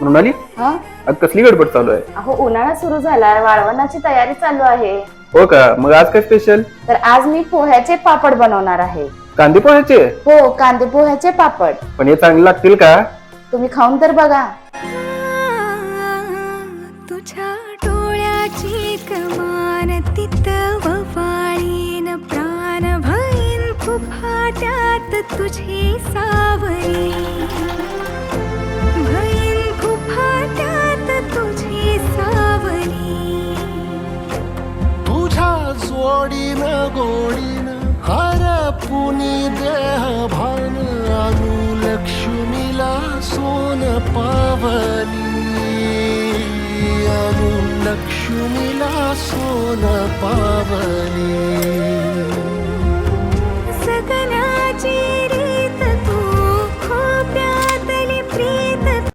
मृणाली हा? आज कसली गडबड चालू आहे? अहो उन्हाळा सुरू झालाय वाळवणाची तयारी चालू आहे. हो का? मग आज काय स्पेशल तर आज मी पोह्याचे पापड बनवणार आहे. कांदे पोह्याचे? हो कांदे पोह्याचे पापड. पण हे चांगले लागतील का? तुम्ही खाऊन तर बघा. तुझ्या डोळ्याची कमान तिथं ववाळीन प्राण भईन फुफाट्यात तुझी जोडीन गोडीन हर पुनी देह भान आणू लक्ष्मीला सोन पावली. आणू लक्ष्मीला सोन पावली.